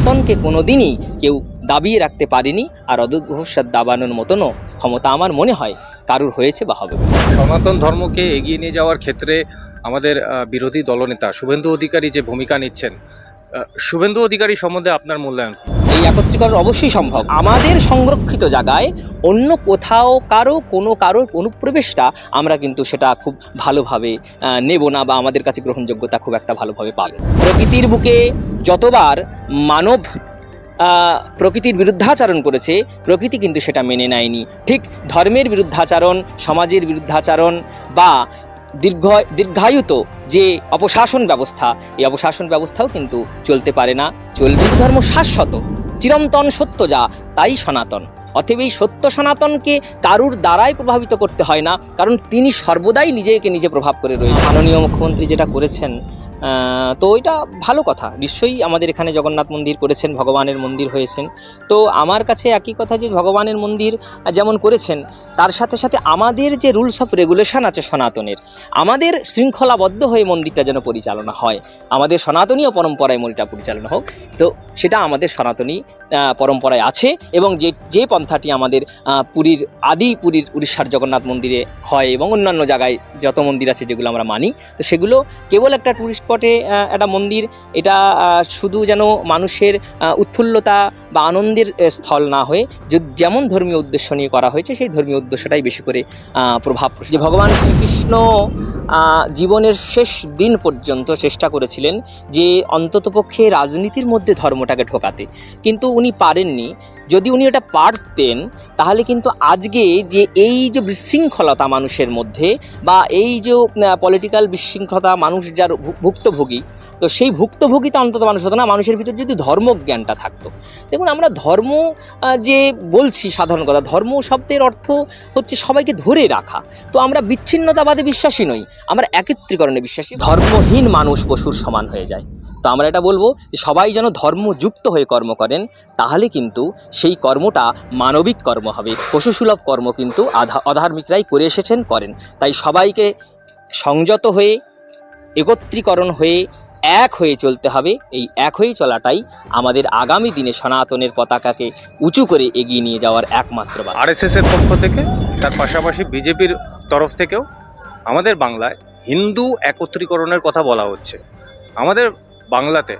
সনাতনকে কোনোদিনই কেউ দাবিয়ে রাখতে পারেনি আর অদূত ভবিষ্যৎ দাবানোর মতনও ক্ষমতা আমার মনে হয় কারুর হয়েছে বা হবে। সনাতন ধর্মকে এগিয়ে নিয়ে যাওয়ার ক্ষেত্রে আমাদের বিরোধী দলনেতা শুভেন্দু অধিকারী যে ভূমিকা নিচ্ছেন শুভেন্দু অধিকারী সম্বন্ধে আপনার মূল্যায়ন এই একত্রীকরণ অবশ্যই সম্ভব। আমাদের সংরক্ষিত জায়গায় অন্য কোথাও কারও, কোনো কারোর অনুপ্রবেশটা আমরা কিন্তু সেটা খুব ভালোভাবে নেব না বা আমাদের কাছে গ্রহণযোগ্যতা খুব একটা ভালোভাবে পাবে প্রকৃতির বুকে যতবার মানব প্রকৃতির বিরুদ্ধাচরণ করেছে, প্রকৃতি কিন্তু সেটা মেনে নেয়নি। ঠিক ধর্মের বিরুদ্ধাচরণ, সমাজের বিরুদ্ধাচরণ বা দীর্ঘ, দীর্ঘায়ুত যে অপশাসন ব্যবস্থা, এই অপশাসন ব্যবস্থাও কিন্তু চলতে পারে না। চলবে ধর্ম শাশ্বত, চিরন্তন সত্য যা, তাই সনাতন। অতএব এই সত্য সনাতনকে কারুর দ্বারাই প্রভাবিত করতে হয় না, কারণ তিনি সর্বদাই নিজেকে নিজে প্রভাব করে রয়েছে মাননীয় মুখ্যমন্ত্রী যেটা করেছেন তো এটা ভালো কথা। নিশ্চয়ই আমাদের এখানে জগন্নাথ মন্দির করেছেন, ভগবানের মন্দির হয়েছেন। তো আমার কাছে একই কথা যে ভগবানের মন্দির যেমন করেছেন, তার সাথে সাথে আমাদের যে রুলস অফ রেগুলেশন আছে সনাতনের, আমাদের শৃঙ্খলাবদ্ধ হয়ে মন্দিরটা যেন পরিচালনা হয়। আমাদের সনাতনীয় পরম্পরায় মন্দিরটা পরিচালনা হোক। তো সেটা আমাদের সনাতনী পরম্পরায় আছে এবং যে যে পন্থাটি আমাদের পুরীর, আদি পুরীর উড়িষ্যার জগন্নাথ মন্দিরে হয় এবং অন্যান্য জায়গায় যত মন্দির আছে যেগুলো আমরা মানি, তো সেগুলো কেবল একটা টুরিস্ট স্পটে একটা মন্দির। এটা শুধু যেন মানুষের উৎফুল্লতা বা আনন্দের স্থল না হয়ে যেমন ধর্মীয় উদ্দেশ্য নিয়ে করা হয়েছে, সেই ধর্মীয় উদ্দেশ্যটাই বেশি করে প্রভাব পড়ছে। যে ভগবান শ্রীকৃষ্ণ জীবনের শেষ দিন পর্যন্ত চেষ্টা করেছিলেন যে, অন্ততপক্ষে রাজনীতির মধ্যে ধর্মটাকে ঢোকাতে। কিন্তু উনি পারেননি। যদি উনি এটা পারতেন, তাহলে কিন্তু আজকে যে, এই যে বিশৃঙ্খলতা মানুষের মধ্যে বা এই যে পলিটিক্যাল বিশৃঙ্খলতা মানুষ যার ভুক্তভোগী, তো সেই ভুক্তভোগীতা অন্তত মানুষ হতো না। মানুষের ভিতর যদি ধর্মজ্ঞানটা থাকতো। আমরা ধর্ম যে বলছি সাধারণ কথা, ধর্ম শব্দের অর্থ হচ্ছে সবাইকে ধরে রাখা। তো আমরা বিচ্ছিন্নতাবাদে বিশ্বাসী নই, আমরা একত্রীকরণে বিশ্বাসী। ধর্মহীন মানুষ পশুর সমান হয়ে যায়। তো আমরা এটা বলব যে, সবাই যেন ধর্মযুক্ত হয়ে কর্ম করেন, তাহলে কিন্তু সেই কর্মটা মানবিক কর্ম হবে। পশুসুলভ কর্ম কিন্তু আধা, অধার্মিকরাই করে এসেছেন, করেন। তাই সবাইকে সংযত হয়ে, একত্রীকরণ হয়ে এক হয়ে চলতে হবে। এই এক হয়ে চলাটাই আমাদের আগামী দিনে সনাতনের পতাকাকে উঁচু করে এগিয়ে নিয়ে যাওয়ার একমাত্র বাধা। আরএসএস এর পক্ষ থেকে তার পাশাপাশি বিজেপির তরফ থেকেও আমাদের বাংলায় হিন্দু একত্রীকরণের কথা বলা হচ্ছে। আমাদের বাংলাতে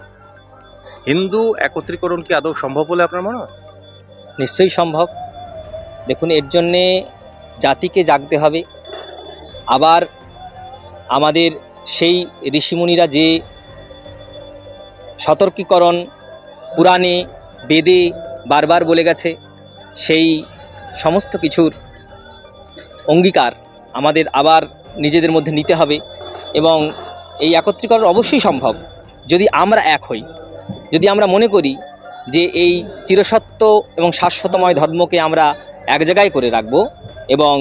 হিন্দু একত্রীকরণ কি আদৌ সম্ভব বলে আপনার মনে হয়? নিশ্চয়ই সম্ভব। দেখুন এর জন্যে জাতিকে জাগতে হবে। আবার আমাদের সেই ঋষিমুনিরা যে সতর্কীকরণ, পুরাণে, বেদে বারবার বলে গেছে, সেই সমস্ত কিছুর অঙ্গীকার আমাদের আবার নিজেদের মধ্যে নিতে হবে এবং এই একত্রীকরণ অবশ্যই সম্ভব। যদি আমরা এক হই, যদি আমরা মনে করি যে এই চিরসত্য এবং শাশ্বতময় ধর্মকে আমরা এক জায়গায় করে রাখব এবং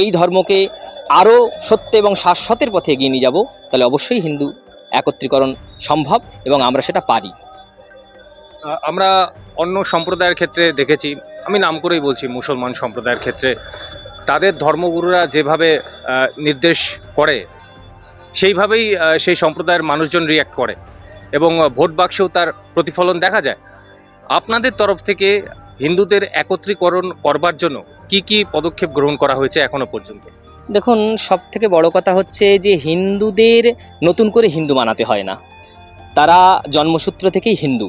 এই ধর্মকে আরও সত্য এবং শাশ্বতের পথে এগিয়ে নিয়ে যাব, তাহলে অবশ্যই হিন্দু একত্রীকরণ সম্ভব এবং আমরা সেটা পারি। আমরা অন্য সম্প্রদায়ের ক্ষেত্রে দেখেছি আমি নাম করেই বলছি মুসলমান সম্প্রদায়ের ক্ষেত্রে তাদের ধর্মগুরুরা যেভাবে নির্দেশ করে সেইভাবেই সেই সম্প্রদায়ের মানুষজন রিয়্যাক্ট করে এবং ভোট বাক্সেও তার প্রতিফলন দেখা যায়। আপনাদের তরফ থেকে হিন্দুদের একত্রীকরণ করবার জন্য কি কি পদক্ষেপ গ্রহণ করা হয়েছে এখনও পর্যন্ত? দেখুন সব থেকে বড় কথা হচ্ছে যে হিন্দুদের নতুন করে হিন্দু মানাতে হয় না। তারা জন্মসূত্র থেকেই হিন্দু।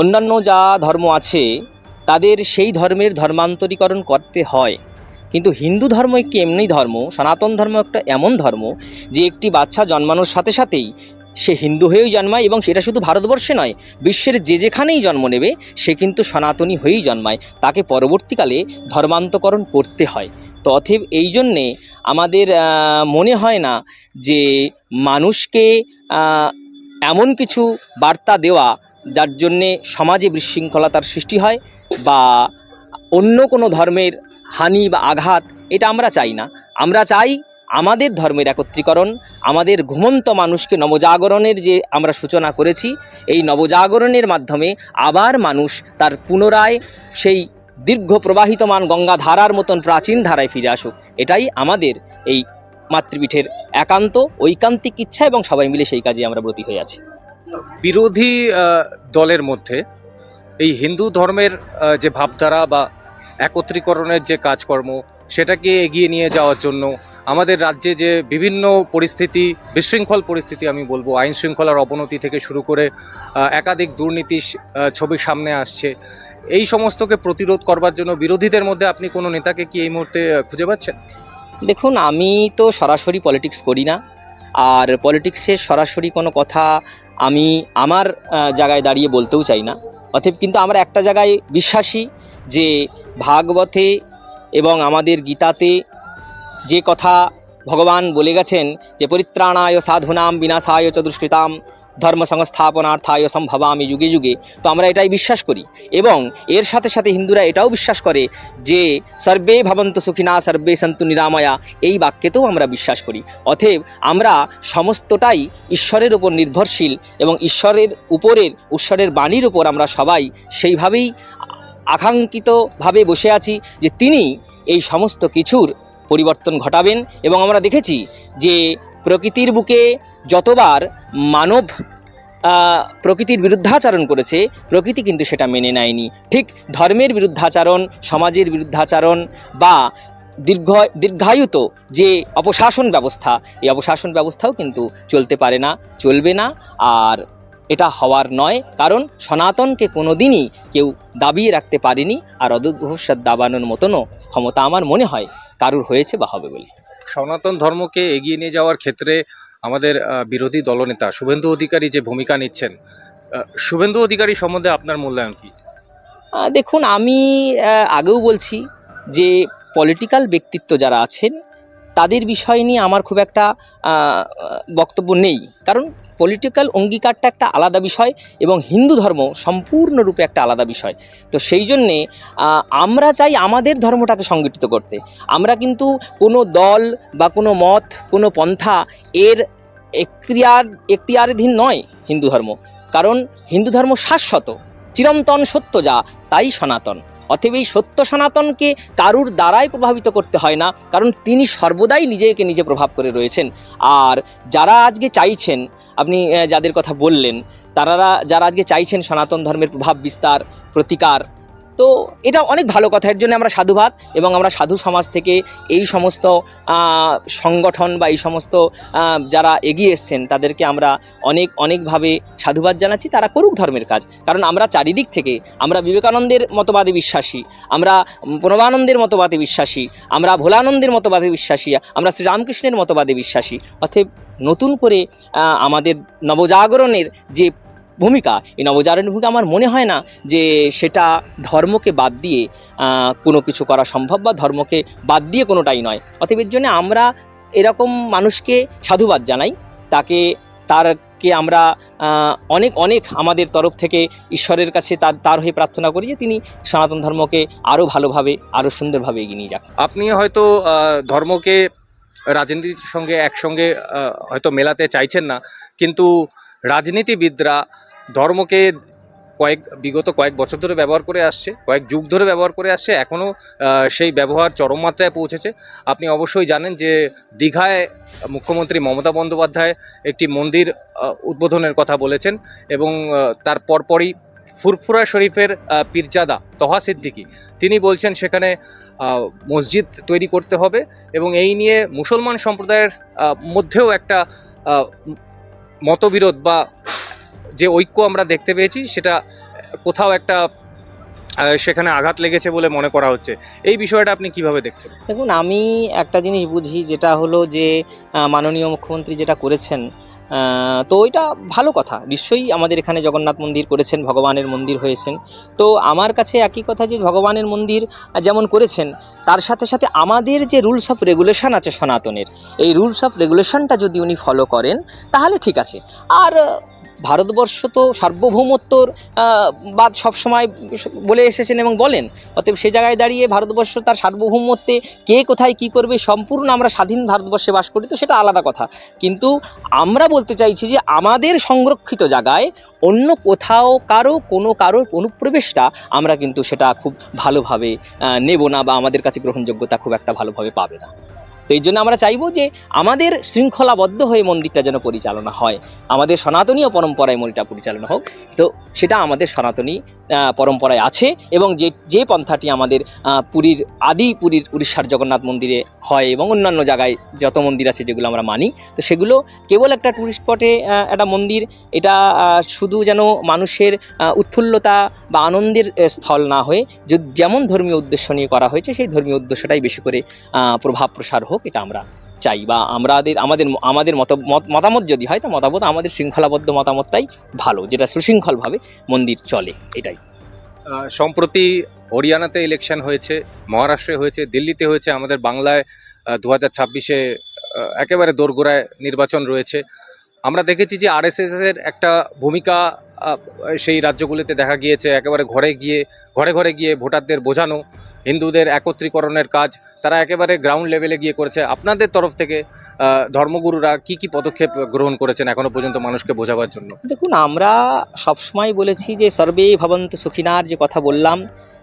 অন্যান্য যা ধর্ম আছে, তাদের সেই ধর্মের ধর্মান্তরীকরণ করতে হয়। কিন্তু হিন্দু ধর্ম একটি এমনি ধর্ম, সনাতন ধর্ম একটা এমন ধর্ম, যে একটি বাচ্চা জন্মানোর সাথে সাথেই সে হিন্দু হয়েই জন্মায় এবং সেটা শুধু ভারতবর্ষে নয়, বিশ্বের যে যেখানেই জন্ম নেবে, সে কিন্তু সনাতনী হয়েই জন্মায়। তাকে পরবর্তীকালে ধর্মান্তকরণ করতে হয়। তো অথব এই জন্যে আমাদের মনে হয় না যে মানুষকে এমন কিছু বার্তা দেওয়া যার জন্যে সমাজে বিশৃঙ্খলতার সৃষ্টি হয় বা অন্য কোনো ধর্মের হানি বা আঘাত, এটা আমরা চাই না। আমরা চাই আমাদের ধর্মের একত্রীকরণ, আমাদের ঘুমন্ত মানুষকে নবজাগরণের যে আমরা সূচনা করেছি, এই নবজাগরণের মাধ্যমে আবার মানুষ তার পুনরায় সেই দীর্ঘ প্রবাহিতমান গঙ্গা ধারার মতন প্রাচীন ধারায় ফিরে আসুক। এটাই আমাদের এই মাতৃপীঠের একান্ত, ঐকান্তিক ইচ্ছা এবং সবাই মিলে সেই কাজে আমরা ব্রতী হয়ে আছি। বিরোধী দলের মধ্যে এই হিন্দু ধর্মের যে ভাবধারা বা একত্রীকরণের যে কাজকর্ম, সেটাকে এগিয়ে নিয়ে যাওয়ার জন্য আমাদের রাজ্যে যে বিভিন্ন পরিস্থিতি, বিশৃঙ্খল পরিস্থিতি আমি বলব, আইন শৃঙ্খলার অবনতি থেকে শুরু করে একাধিক দুর্নীতি ছবি সামনে আসছে, এই সমস্তকে প্রতিরোধ করবার জন্য বিরোধীদের মধ্যে আপনি কোনো নেতাকে কি এই মুহূর্তে খুঁজে পাচ্ছেন? দেখুন, আমি তো সরাসরি পলিটিক্স করি না। আর পলিটিক্সের সরাসরি কোনো কথা আমি আমার জায়গায় দাঁড়িয়ে বলতেও চাই না। অতএব কিন্তু আমরা একটা জায়গায় বিশ্বাসী যে ভাগবতে এবং আমাদের গীতাতে যে কথা ভগবান বলে গেছেন যে পরিত্রাণায় সাধুনাম বিনাশায় চ দুষ্কৃতাম ধর্ম সংস্থাপনার্থায় সম্ভবামি যুগে যুগে। তো আমরা এটাই বিশ্বাস করি। এবং এর সাথে সাথে হিন্দুরা এটাও বিশ্বাস করে যে, সর্বে ভবন্ত সুখিনা, সর্বে সন্তু নিরাময়া, এই বাক্যেতেও আমরা বিশ্বাস করি। অতএব আমরা সমস্তটাই ঈশ্বরের উপর নির্ভরশীল এবং ঈশ্বরের উপরের, ঈশ্বরের বাণীর উপর আমরা সবাই সেইভাবেই আকাঙ্ক্ষিতভাবে বসে আছি যে তিনি এই সমস্ত কিছুর পরিবর্তন ঘটাবেন। এবং আমরা দেখেছি যে প্রকৃতির বুকে যতবার মানব প্রকৃতির বিরুদ্ধাচরণ করেছে, প্রকৃতি কিন্তু সেটা মেনে নেয়নি। ঠিক ধর্মের বিরুদ্ধাচরণ, সমাজের বিরুদ্ধাচরণ বা দীর্ঘ, দীর্ঘায়ুত যে অপশাসন ব্যবস্থা, এই অপশাসন ব্যবস্থাও কিন্তু চলতে পারে না, চলবে না আর এটা হওয়ার নয়। কারণ সনাতনকে কোনোদিনই কেউ দাবিয়ে রাখতে পারেনি আর অদূর ভবিষ্যৎ দাবানোর মতনও ক্ষমতা আমার মনে হয় কারুর হয়েছে বা হবে বলে। সনাতন ধর্মকে এগিয়ে নিয়ে যাওয়ার ক্ষেত্রে আমাদের বিরোধী দলনেতা শুভেন্দু অধিকারী যে ভূমিকা নিচ্ছেন শুভেন্দু অধিকারী সম্বন্ধে আপনার মূল্যায়ন কি? দেখুন, আমি আগেও বলছি যে পলিটিক্যাল ব্যক্তিত্ব যারা আছেন, তাদের বিষয় নিয়ে আমার খুব একটা বক্তব্য নেই। কারণ পলিটিক্যাল অঙ্গীকারটা একটা আলাদা বিষয় এবং হিন্দু ধর্ম সম্পূর্ণরূপে একটা আলাদা বিষয়। তো সেই জন্যে আমরা চাই আমাদের ধর্মটাকে সংগঠিত করতে। আমরা কিন্তু কোনো দল বা কোনো মত, কোনো পন্থা এর এখতিয়ার এখতিয়ারাধীন নয় হিন্দু ধর্ম। কারণ হিন্দু ধর্ম শাশ্বত, চিরন্তন সত্য যা, তাই সনাতন। অতএব এই সত্য সনাতনকে কারুর দ্বারাই প্রভাবিত করতে হয় না, কারণ তিনি সর্বদাই নিজেকে নিজে প্রভাব করে রয়েছেন। আর যারা আজকে চাইছেন আপনি যাদের কথা বললেন তারা যারা আজকে চাইছেন সনাতন ধর্মের প্রভাব বিস্তার প্রতিকার তো এটা অনেক ভালো কথা। এর জন্য আমরা সাধুবাদ এবং আমরা সাধু সমাজ থেকে এই সমস্ত সংগঠন বা এই সমস্ত যারা এগিয়ে এসছেন, তাদেরকে আমরা অনেক, অনেকভাবে সাধুবাদ জানাচ্ছি। তারা করুক ধর্মের কাজ। কারণ আমরা চারিদিক থেকে, আমরা বিবেকানন্দের মতবাদে বিশ্বাসী, আমরা প্রণবানন্দের মতবাদে বিশ্বাসী, আমরা ভোলানন্দের মতবাদে বিশ্বাসী, আমরা শ্রীরামকৃষ্ণের মতবাদে বিশ্বাসী। অতএব নতুন করে আমাদের নবজাগরণের যে ভূমিকা, এই নবজাগরণের ভূমিকা আমার মনে হয় না যে সেটা ধর্মকে বাদ দিয়ে কোনো কিছু করা সম্ভব বা ধর্মকে বাদ দিয়ে কোনোটাই নয়। অতএব এর জন্য আমরা এরকম মানুষকে সাধুবাদ জানাই, তাকে, তারকে আমরা অনেক অনেক আমাদের তরফ থেকে ঈশ্বরের কাছে তার তার হয়ে প্রার্থনা করি যে তিনি সনাতন ধর্মকে আরও ভালোভাবে আরও সুন্দরভাবে এগিয়ে নিয়ে যাক। আপনি হয়তো ধর্মকে রাজনীতির সঙ্গে একসঙ্গে হয়তো মেলাতে চাইছেন না, কিন্তু রাজনীতিবিদরা ধর্মকে কয়েক, বিগত কয়েক বছর ধরে ব্যবহার করে আসছে, কয়েক যুগ ধরে ব্যবহার করে আসছে, এখনও সেই ব্যবহার চরম মাত্রায় পৌঁছেছে। আপনি অবশ্যই জানেন যে দীঘায় মুখ্যমন্ত্রী মমতা বন্দ্যোপাধ্যায় একটি মন্দির উদ্বোধনের কথা বলেছেন এবং তার পরপরই ফুরফুরা শরীফের পীরজাদা তহা সিদ্দিকী, তিনি বলছেন সেখানে মসজিদ তৈরি করতে হবে এবং এই নিয়ে মুসলমান সম্প্রদায়ের মধ্যেও একটা মতবিরোধ বা যে ঐক্য আমরা দেখতে পেয়েছি, সেটা কোথাও একটা সেখানে আঘাত লেগেছে বলে মনে করা হচ্ছে। এই বিষয়টা আপনি কীভাবে দেখছেন? দেখুন, আমি একটা জিনিস বুঝি, যেটা হলো যে মাননীয় মুখ্যমন্ত্রী যেটা করেছেন তো এটা ভালো কথা। নিশ্চয়ই আমাদের এখানে জগন্নাথ মন্দির করেছেন, ভগবানের মন্দির হয়েছেন। তো আমার কাছে একই কথা যে, ভগবানের মন্দির যেমন করেছেন, তার সাথে সাথে আমাদের যে রুলস অফ রেগুলেশন আছে সনাতনের, এই রুলস অফ রেগুলেশনটা যদি উনি ফলো করেন, তাহলে ঠিক আছে। আর ভারতবর্ষ তো সার্বভৌমত্বর বাদ সবসময় বলে এসেছেন এবং বলেন। অতএব সে জায়গায় দাঁড়িয়ে ভারতবর্ষ তার সার্বভৌমত্বে কে কোথায় কি করবে, সম্পূর্ণ আমরা স্বাধীন ভারতবর্ষে বাস করি তো সেটা আলাদা কথা। কিন্তু আমরা বলতে চাইছি যে আমাদের সংরক্ষিত জায়গায় অন্য কোথাও কারও, কোনো কারোর অনুপ্রবেশটা আমরা কিন্তু সেটা খুব ভালোভাবে নেব না বা আমাদের কাছে গ্রহণযোগ্যতা খুব একটা ভালোভাবে পাবে না। তো এই জন্য আমরা চাইব যে আমাদের শৃঙ্খলাবদ্ধ হয়ে মন্দিরটা যেন পরিচালনা হয়। আমাদের সনাতনীয় পরম্পরায় মন্দিরটা পরিচালনা হোক। তো সেটা আমাদের সনাতনী পরম্পরায় আছে এবং যে যে পন্থাটি আমাদের পুরীর আদি পুরীর উড়িষ্যার জগন্নাথ মন্দিরে হয় এবং অন্যান্য জায়গায় যত মন্দির আছে যেগুলো আমরা মানি, তো সেগুলো কেবল একটা টুরিস্ট স্পটে একটা মন্দির, এটা শুধু যেন মানুষের উৎফুল্লতা বা আনন্দের স্থল না হয়ে যেমন ধর্মীয় উদ্দেশ্য নিয়ে করা হয়েছে, সেই ধর্মীয় উদ্দেশ্যটাই বেশি করে প্রভাব প্রসার হোক, এটা আমরা চাই বা আমাদের আমাদের আমাদের মত, মত- মতামত যদি হয়, তো মতামত, আমাদের শৃঙ্খলাবদ্ধ মতামতটাই ভালো, যেটা সুশৃঙ্খলভাবে মন্দির চলে, এটাই। সম্প্রতি হরিয়ানাতে ইলেকশন হয়েছে, মহারাষ্ট্রে হয়েছে, দিল্লিতে হয়েছে, আমাদের বাংলায় দু হাজার ছাব্বিশে একেবারে দোরগোড়ায় নির্বাচন রয়েছে। আমরা দেখেছি যে আরএসএস এর একটা ভূমিকা সেই রাজ্যগুলিতে দেখা গিয়েছে, একেবারে ঘরে গিয়ে, ঘরে ঘরে গিয়ে ভোটারদের বোঝানো হিন্দুদের একত্রীকরণের কাজ, তারা একেবারে গ্রাউন্ড লেভেলে গিয়ে করেছে। আপনাদের তরফ থেকে ধর্মগুরুরা কি কি পদক্ষেপ গ্রহণ করেছেন এখনও পর্যন্ত মানুষকে বোঝাবার জন্য? দেখুন, আমরা সবসময় বলেছি যে, সর্বে ভবন্ত সুখিনার যে কথা বললাম,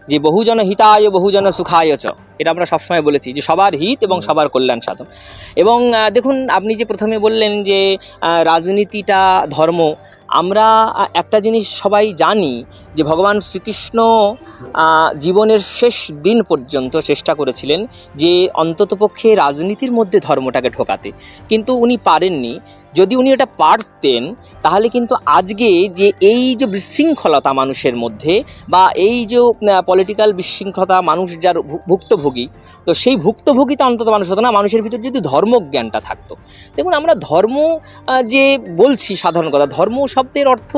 যে, বহুজন হিতায়, বহুজন সুখায় চ এটা আমরা সবসময় বলেছি, যে, সবার হিত এবং সবার কল্যাণ সাধন। এবং দেখুন, আপনি যে প্রথমে বললেন যে রাজনীতিটা ধর্ম, আমরা একটা জিনিস সবাই জানি যে ভগবান শ্রীকৃষ্ণ জীবনের শেষ দিন পর্যন্ত চেষ্টা করেছিলেন যে অন্ততপক্ষে রাজনীতির মধ্যে ধর্মটাকে ঢোকাতে। কিন্তু উনি পারেননি। যদি উনি এটা পারতেন, তাহলে কিন্তু আজকে যে এই যে বিশৃঙ্খলতা মানুষের মধ্যে বা এই যে পলিটিক্যাল বিশৃঙ্খলতা মানুষ যার ভুক্তভোগী, তো সেই ভুক্তভোগীটা অন্তত মানুষ হতো না। মানুষের ভিতর যদি ধর্মজ্ঞানটা থাকতো। দেখুন, আমরা ধর্ম যে বলছি সাধারণ কথা, ধর্ম শব্দের অর্থ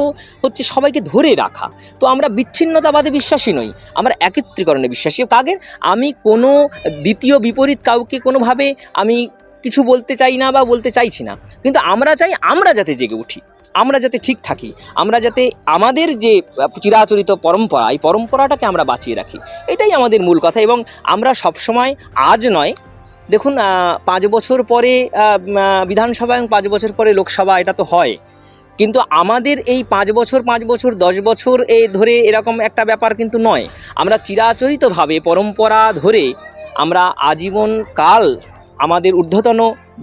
হচ্ছে সবাইকে ধরে রাখা। তো আমরা বিচ্ছিন্নতাবাদে বিশ্বাসী নই, আমরা একত্রীকরণে বিশ্বাসী। কাকে? আমি কোনো দ্বিতীয় বিপরীত কাউকে কোনোভাবে আমি কিছু বলতে চাই না বা বলতে চাইছি না। কিন্তু আমরা চাই আমরা যাতে জেগে উঠি, আমরা যাতে ঠিক থাকি, আমরা যাতে আমাদের যে চিরাচরিত পরম্পরা, এই পরম্পরাটাকে আমরা বাঁচিয়ে রাখি। এটাই আমাদের মূল কথা এবং আমরা সবসময় আজ নয়, দেখুন পাঁচ বছর পরে বিধানসভা এবং পাঁচ বছর পরে লোকসভা, এটা তো হয়। কিন্তু আমাদের এই পাঁচ বছর পাঁচ বছর, দশ বছর এ ধরে এরকম একটা ব্যাপার কিন্তু নয়। আমরা চিরাচরিতভাবে পরম্পরা ধরে আমরা আজীবন কাল আমাদের ঊর্ধ্বতন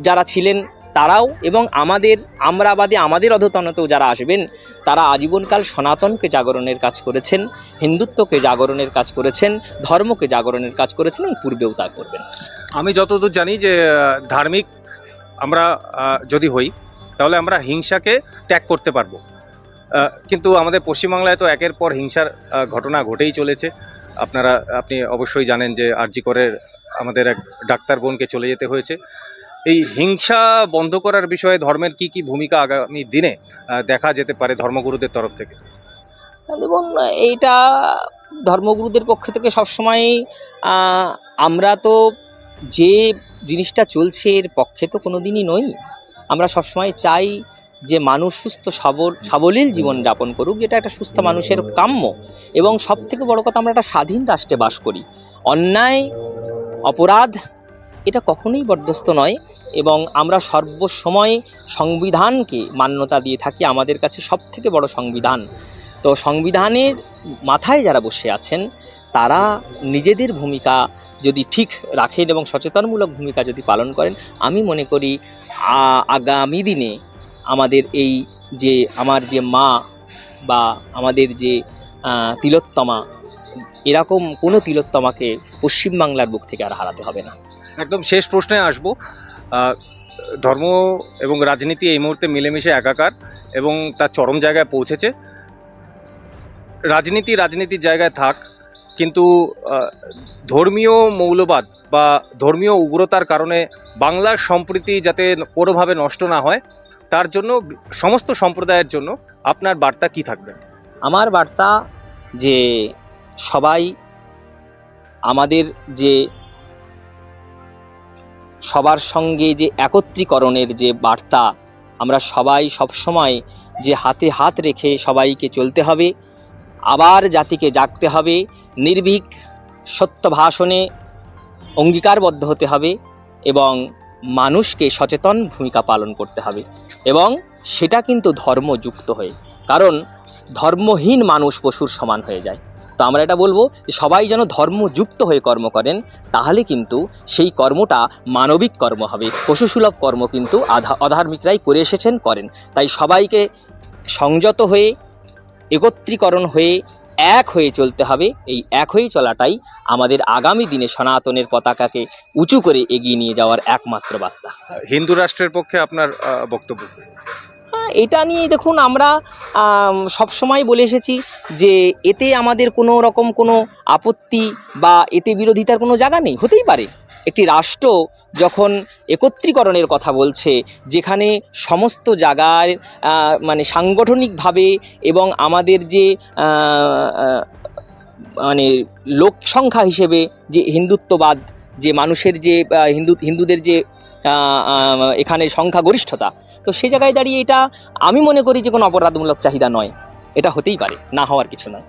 যারা ছিলেন তারাও এবং আমাদের, আমরা বাদে আমাদের অধতনতেও যারা আসবেন, তারা আজীবনকাল সনাতনকে জাগরণের কাজ করেছেন, হিন্দুত্বকে জাগরণের কাজ করেছেন, ধর্মকে জাগরণের কাজ করেছেন এবং পূর্বেও তা করবেন। আমি যতদূর জানি যে, ধার্মিক আমরা যদি হই তাহলে আমরা হিংসাকে ত্যাগ করতে পারব। কিন্তু আমাদের পশ্চিমবাংলায় তো একের পর হিংসার ঘটনা ঘটেই চলেছে। আপনারা, আপনি অবশ্যই জানেন যে আরজি করের আমাদের এক ডাক্তার বোনকে চলে যেতে হয়েছে। এই হিংসা বন্ধ করার বিষয়ে ধর্মের কি কি ভূমিকা আগামী দিনে দেখা যেতে পারে ধর্মগুরুদের তরফ থেকে? এবং এইটা ধর্মগুরুদের পক্ষ থেকে সবসময় আমরা তো যে জিনিসটা চলছে এর পক্ষে তো কোনো দিনই নই। আমরা সবসময় চাই যে মানুষ সুস্থ, সবল, সাবলীল জীবনযাপন করুক, যেটা একটা সুস্থ মানুষের কাম্য। এবং সব থেকে বড় কথা, আমরা একটা স্বাধীন রাষ্ট্রে বাস করি। অন্যায়, অপরাধ, এটা কখনোই বরদস্ত নয়। এবং আমরা সর্বসময় সংবিধানকে মান্যতা দিয়ে থাকি, আমাদের কাছে সব থেকে বড় সংবিধান। তো সংবিধানের মাথায় যারা বসে আছেন, তারা নিজেদের ভূমিকা যদি ঠিক রাখেন এবং সচেতনমূলক ভূমিকা যদি পালন করেন, আমি মনে করি আগামী দিনে আমাদের এই যে আমার যে মা বা আমাদের যে তিলোত্তমা, এরকম কোনো তিলোত্তমাকে পশ্চিমবাংলার বুক থেকে আর হারাতে হবে না। একদম শেষ প্রশ্নে আসব। ধর্ম এবং রাজনীতি এই মুহূর্তে মিলেমিশে একাকার এবং তার চরম জায়গায় পৌঁছেছে। রাজনীতি রাজনীতির জায়গায় থাক, কিন্তু ধর্মীয় মৌলবাদ বা ধর্মীয় উগ্রতার কারণে বাংলার সম্প্রীতি যাতে কোনোভাবে নষ্ট না হয়, তার জন্য সমস্ত সম্প্রদায়ের জন্য আপনার বার্তা কি থাকবে? আমার বার্তা যে সবাই আমাদের যে সবার সঙ্গে যে একত্রীকরণের যে বার্তা, আমরা সবাই সবসময় যে হাতে হাত রেখে সবাইকে চলতে হবে, আবার জাতিকে জাগতে হবে, নির্ভীক সত্য ভাষণে অঙ্গীকারবদ্ধ হতে হবে এবং মানুষকে সচেতন ভূমিকা পালন করতে হবে এবং সেটা কিন্তু ধর্মযুক্ত হয়ে, কারণ ধর্মহীন মানুষ পশুর সমান হয়ে যায়। তো আমরা এটা বলব যে সবাই যেন ধর্মযুক্ত হয়ে কর্ম করেন, তাহলে কিন্তু সেই কর্মটা মানবিক কর্ম হবে। পশুসুলভ কর্ম কিন্তু আধা, অধার্মিকরাই করে এসেছেন, করেন। তাই সবাইকে সংযত হয়ে, একত্রীকরণ হয়ে এক হয়ে চলতে হবে। এই এক হয়ে চলাটাই আমাদের আগামী দিনে সনাতনের পতাকাকে উঁচু করে এগিয়ে নিয়ে যাওয়ার একমাত্র বার্তা। হিন্দু রাষ্ট্রের পক্ষে আপনার বক্তব্য হ্যাঁ, এটা নিয়ে দেখুন আমরা সব সময় বলে এসেছি যে এতে আমাদের কোনো রকম কোনো আপত্তি বা এতে বিরোধিতার কোনো জায়গা নেই। হতেই পারে। একটি রাষ্ট্র যখন একত্রীকরণের কথা বলছে, যেখানে সমস্ত জায়গার মানে সাংগঠনিকভাবে এবং আমাদের যে মানে লোক সংখ্যা হিসেবে যে হিন্দুত্ববাদ, যে মানুষের যে হিন্দু, হিন্দুদের যে এখানে সংখ্যাগরিষ্ঠতা, তো সেই জায়গায় দাঁড়িয়ে এটা আমি মনে করি যে কোনো অপরাধমূলক চাহিদা নয়। এটা হতেই পারে, না হওয়ার কিছু নয়।